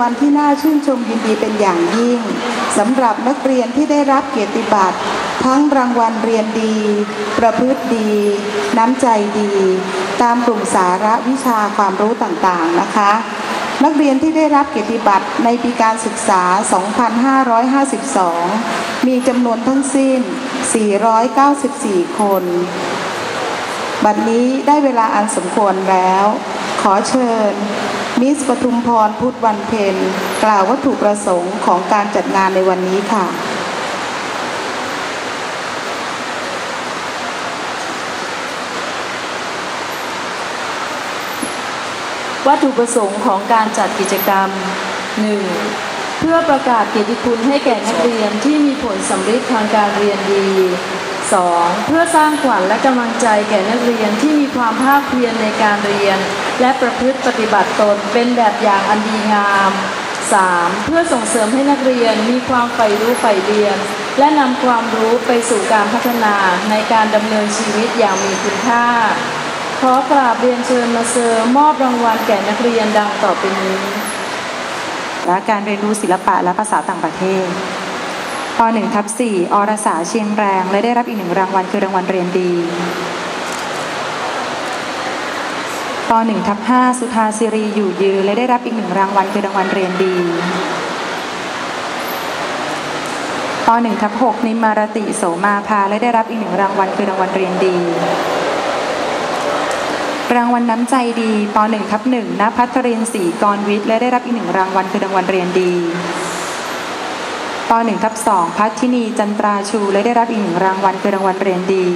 วันที่น่าชื่นชมยินดีเป็นอย่างยิ่งสำหรับนักเรียนที่ได้รับเกียรติบัตรทั้งรางวัลเรียนดี ประพฤติดี น้ำใจดี ตามกลุ่มสาระวิชาความรู้ต่างๆนะคะ นักเรียนที่ได้รับเกียรติบัตรในปีการศึกษา 2552 มีจำนวนทั้งสิ้น 494 คน บัดนี้ได้เวลาอันสมควรแล้ว ขอเชิญ มิสปทุมพรพุทธวันเพ็ญกล่าววัตถุประสงค์ของการจัดงานในวันนี้ค่ะวัตถุประสงค์ของการจัดกิจกรรม 1. เพื่อประกาศเกียรติคุณให้แก่นักเรียนที่มีผลสำเร็จทางการเรียนดี 2. เพื่อสร้างขวัญและกำลังใจแก่นักเรียนที่มีความภาคเพียรในการเรียน และประพฤติปฏิบัติตนเป็นแบบอย่างอันดีงาม 3. เพื่อส่งเสริมให้นักเรียนมีความใฝ่รู้ใฝ่เรียน และนำความรู้ไปสู่การพัฒนาในการดำเนินชีวิตอย่างมีคุณค่า ขอกราบเรียนเชิญมาเซอร์มอบรางวัลแก่นักเรียนดังต่อไปนี้ และการเรียนรู้ศิลปะและภาษาต่างประเทศป .1 ทับ4อรสาเชียงแรง และได้รับอีกหนึ่งรางวัลคือรางวัลเรียนดี ป .1 ทับ5สุธาสิรีอยู่ยืนและได้รับอีกหนึ่งรางวัลคือรางวัลเรียนดีป .1 ทับ6นิมารติโสมาภาและได้รับอีกหนึ่งรางวัลคือรางวัลเรียนดี รางวัลน้ำใจดีป .1 ทับ1ณพัทรินศรีกรวิทย์และได้รับอีกหนึ่งรางวัลคือรางวัลเรียนดีป .1 ทับ2พัทินีจันตราชู และได้รับอีกหนึ่งรางวัลคือรางวัลเรียนดี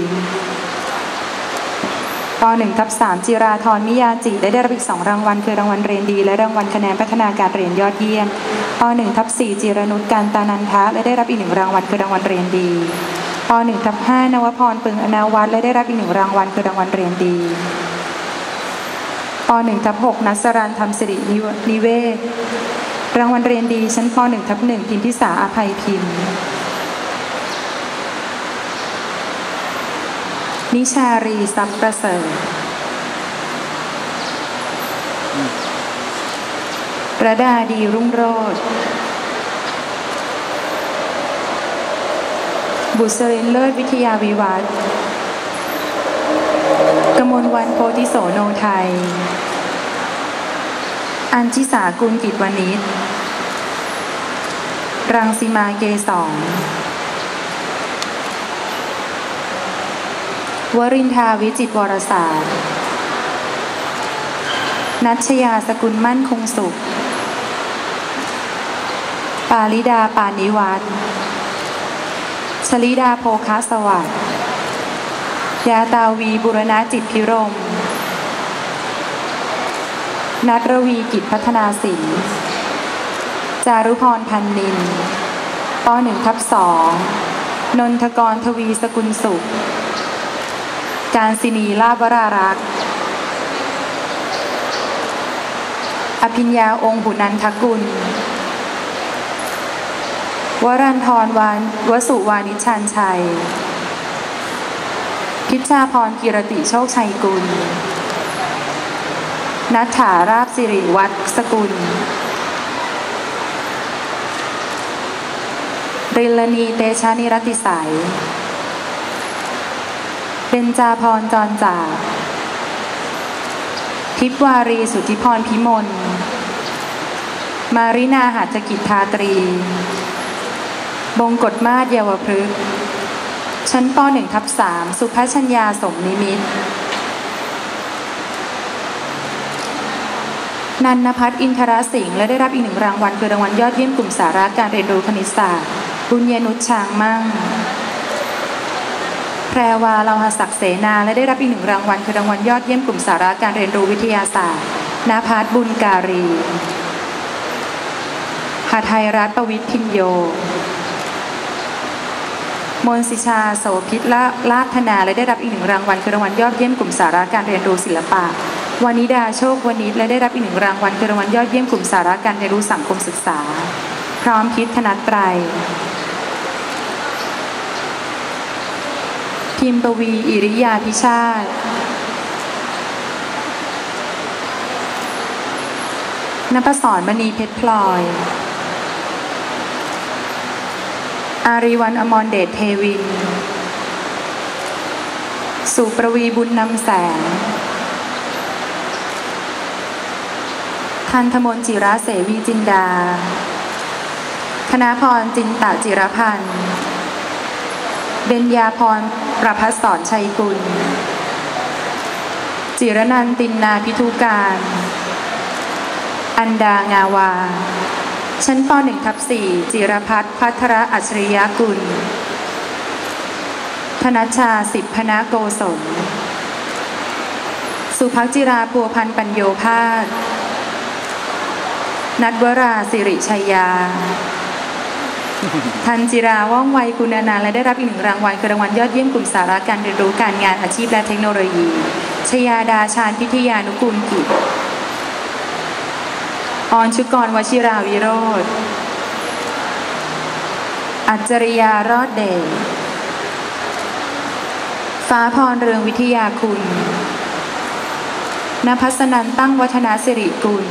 ป .1 ทับ3จิราธรมิยาจิได้ได้รับอีก 2 รางวัล คือรางวัลเรียนดี และรางวัลคะแนนพัฒนาการเรียนยอดเยี่ยมป .1 ทับ4จิรนุชการตานันทะและได้รับอีกหนึ่งรางวัลคือรางวัลเรียนดีป .1 ทับ5นวพรปึงอนาวัตและได้รับอีกหนึ่งรางวัลคือรางวัลเรียนดีป .1 ทับ6นัสรันธรรมสิรินิเวศรางวัลเรียนดีชั้นป .1 ทับ1พิมพิสาอภัยพิมพ์ นิชารีทรัพย์ประเสริฐระดาดีรุ่งโรจน์บุษรินเลิศวิทยาวิวัฒน์กมลวันโพธิโสโนไทย อัญชิสากุลกิจวณิชรังสีมาเกสร วรินทาวิจิตวรศาสตร์นัชยาสกุลมั่นคงสุข ปาลิดาปานิวัตชลิดาโพคาสวัสดิ์ยาตาวีบุรณะจิตพิรม นัทรวีกิจพัฒนาศิลป์จารุพรพันนินปหนึ่งทับสองนนทกรทวีสกุลสุข การศินีลาบรารักษ์อภิญญาองค์บุนันทกุล วรันทรวานวสุวานิชันชัย พิชชาพรกิรติโชคชัยกุล นัทธาราบสิริวัฒสกุลริลนีเตชานิรติสัย เบญจาพรจรจาทิพวารีสุทธิพรพิมล มารินาหัตถกิจทาตรี บงกฎมาศเยาวพฤกษ์ชั้นป .1 ทับ3สุภชัญญาสมนิมิตนันนพัฒน์อินทรสิงห์และได้รับอีกหนึ่งรางวัลคือรางวัลยอดเยี่ยมกลุ่มสาระการเรียนรู้คณิตศาสตร์บุญญนุชช้างมั่ง แพรวาลาหศักดิ์เสนา และได้รับอีกหนึ่งรางวัล คือรางวัลยอดเยี่ยมกลุ่มสาระการเรียนรู้วิทยาศาสตร์นาพัฒบุญการีหาไทยรัฐประวิทย์พินโย มนสิชาโสพิษละลาภนา และได้รับอีกหนึ่งรางวัลคือรางวัลยอดเยี่ยมกลุ่มสาระการเรียนรู้ศิลปะวานิดาโชควานิชและได้รับอีกหนึ่งรางวัลคือรางวัลยอดเยี่ยมกลุ่มสาระการเรียนรู้สังคมศึกษา พร้อมคิดธนัตไตร พิมปวี อิริยาพิชาตินภศรมณีเพชรพลอย อารีวันอมรเดชเทวิน สุประวีบุญนำแสง ทันธมนจิระเสวีจินดาคณาพรจินตะจิรพันธ์เบญญาพร ประพัสสรชัยกุล จิรนันตินนาพิทุการ อันดางาวา ชั้นป .1 ทับ4จิรพัฒน์พัทรอัจฉริยกุล ธนชาสิบพนาโกศล สุภักจิราพัวพันปัญโยภาสนัดวราสิริชัยยา ทันจิราว่องไวคุณานันต์และได้รับอีกหนึ่งรางวัลคือรางวัลยอดเยี่ยมกลุ่มสาระการเรียนรู้การงานอาชีพและเทคโนโลยี ชยาดาชาญพิทยานุกูลกิจออนชุกรวชิราวิโรธอัจจริยารอดเดชฟ้าพรเรืองวิทยาคุณนภัสนันตั้งวัฒนาสิริกุล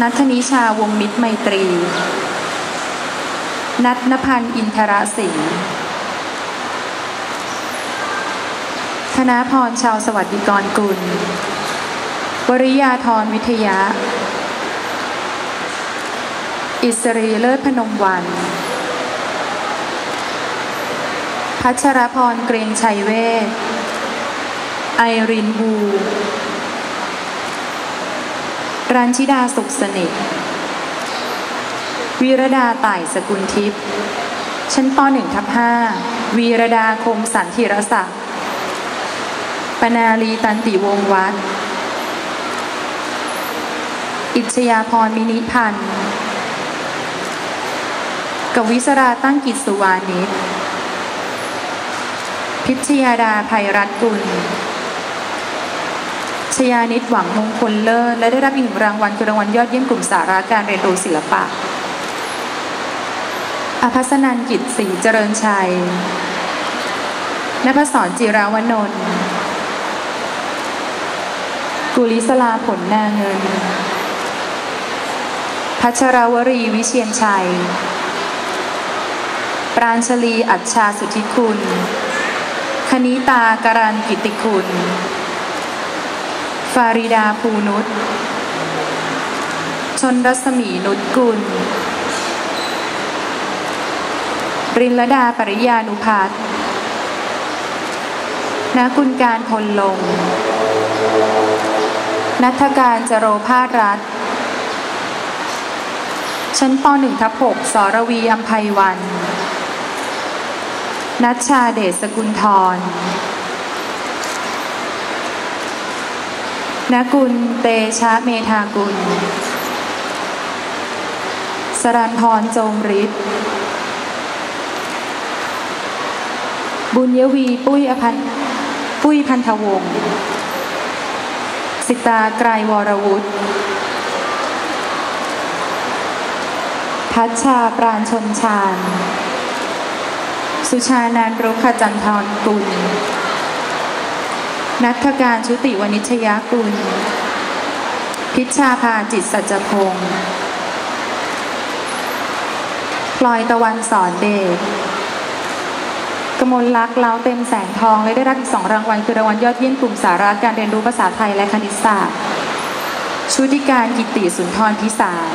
นัทนิชาวงมิตรไมตรี นัทนพันธ์อินทรสิงห์ธนาพรชาวสวัสดิกรกุล วริยาธรวิทยาอิสรีเลิศพนมวัน พัชรพรเกรียงชัยเวทไอรินบู รันชิดาสุขสนิท วีรดาต่ายสกุลทิพย์ชั้นป .1 ทับ5วีรดาคมสันธิรศักดิ์ปนาลีตันติวงวัดอิชยาพรมินิพันธ์กวิสราตั้งกิจสุวานิชพิชยาดาภัยรัตน์กุล ชยานิตหวังมงคลเลิศและได้รับอีกหนึ่งรางวัลคือรางวัลยอดเยี่ยมกลุ่มสาระการเรียนรู้ศิลปะ อภัสนันกิจศรีเจริญชัยนภศรจิราวนนท์กุลิสลาผลนาเงิน พัชรวรีวิเชียนชัย ปราณชลีอัจฉาสุทธิคุณ คณิตาการันกิติคุณ ฟาริดาภูนุชชนรัศมีนุชกุล รินลดาปริยานุพัฒน์นากุลการพลลง นัทการจโรภาสรัฐ ชั้นป .1 ทับ6สรวีอัมภัยวัน นัชชาเดชสกุลทรนกุลเตชะเมธากุล สรันพรจมฤทธิ์ บุญยวีปุ้ยอภันปุ้ยพันธวงศ์สิตาไกรวรวุฒิพัชชาปราณชนชาญ สุชานันรุขจันทรกุล นัทการชุติวณิชยกุล พิชชาภาจิตสัจพงศ์พลอยตะวันสอนเดช กมลลักษ์เล้าเต็มแสงทองและได้รับอีกสองรางวัลคือรางวัลยอดเยี่ยมกลุ่มสาระการเรียนรู้ภาษาไทยและคณิตศาสตร์ ชุติการกิติสุนทรพิสาร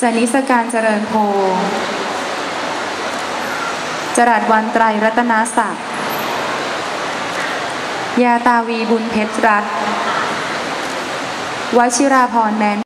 จนิสการเจริญโพจรัสวันไตรรัตนาศักดิ์ยาตาวีบุญเพชรรัตวชิราพรแมน